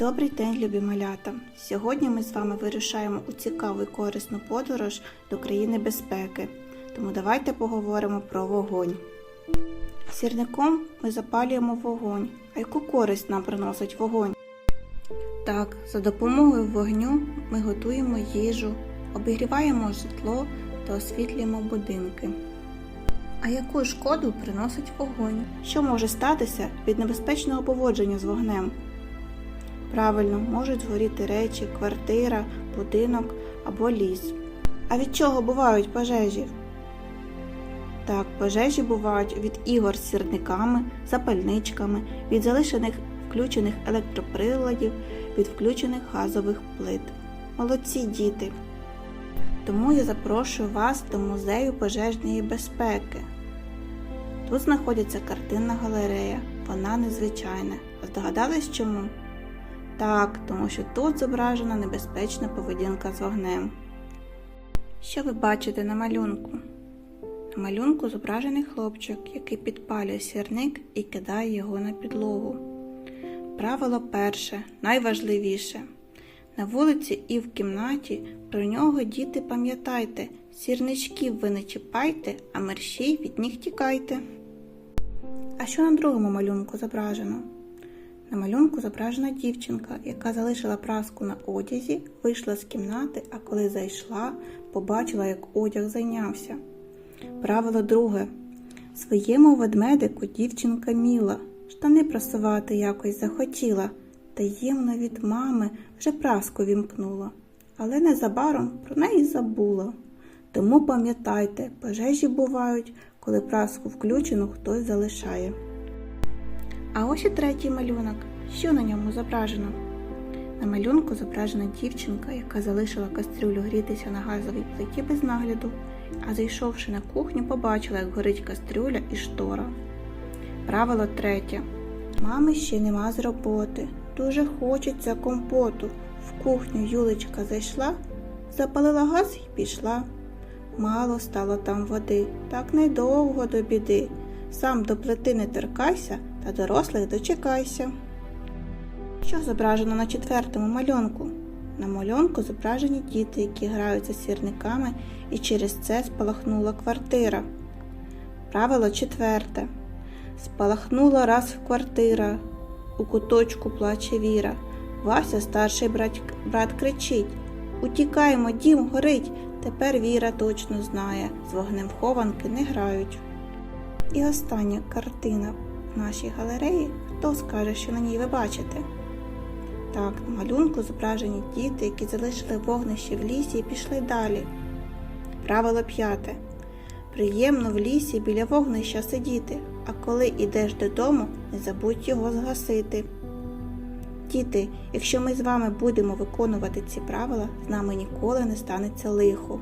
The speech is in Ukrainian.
Добрий день, любі малята! Сьогодні ми з вами вирушаємо у цікаву і корисну подорож до країни безпеки. Тому давайте поговоримо про вогонь. Сірником ми запалюємо вогонь. А яку користь нам приносить вогонь? Так, за допомогою вогню ми готуємо їжу, обігріваємо житло та освітлюємо будинки. А яку шкоду приносить вогонь? Що може статися від небезпечного поводження з вогнем? Правильно, можуть згоріти речі, квартира, будинок або ліс. А від чого бувають пожежі? Так, пожежі бувають від ігор з сірниками, запальничками, від залишених включених електроприладів, від включених газових плит. Молодці діти! Тому я запрошую вас до музею пожежної безпеки. Тут знаходиться картинна галерея. Вона незвичайна. Здогадались чому? Так, тому що тут зображена небезпечна поведінка з вогнем. Що ви бачите на малюнку? На малюнку зображений хлопчик, який підпалює сірник і кидає його на підлогу. Правило перше, найважливіше. На вулиці і в кімнаті про нього діти пам'ятайте, сірничків ви не чіпайте, а мерщій від них тікайте. А що на другому малюнку зображено? На малюнку зображена дівчинка, яка залишила праску на одязі, вийшла з кімнати, а коли зайшла, побачила, як одяг зайнявся. Правило друге. Своєму ведмедику дівчинка міла, штани прасувати якось захотіла, таємно від мами вже праску вімкнула, але незабаром про неї забула. Тому пам'ятайте, пожежі бувають, коли праску включену хтось залишає. А ось і третій малюнок. Що на ньому зображено? На малюнку зображена дівчинка, яка залишила кастрюлю грітися на газовій плиті без нагляду, а зайшовши на кухню, побачила, як горить кастрюля і штора. Правило третє. Мами ще нема з роботи. Дуже хочеться компоту. В кухню Юлечка зайшла, запалила газ і пішла. Мало стало там води, так недовго до біди. Сам до плити не торкайся, та дорослих дочекайся. Що зображено на четвертому малюнку? На малюнку зображені діти, які граються сірниками, і через це спалахнула квартира. Правило четверте. Спалахнула раз в квартира, у куточку плаче Віра. Вася, старший брат, брат кричить Утікаємо, дім горить. Тепер Віра точно знає, з вогнем в хованки не грають. І остання картина нашій галереї. Хто скаже, що на ній ви бачите? Так, на малюнку зображені діти, які залишили вогнище в лісі і пішли далі. Правило п'яте. Приємно в лісі біля вогнища сидіти, а коли йдеш додому, не забудь його згасити. Діти, якщо ми з вами будемо виконувати ці правила, з нами ніколи не станеться лихо.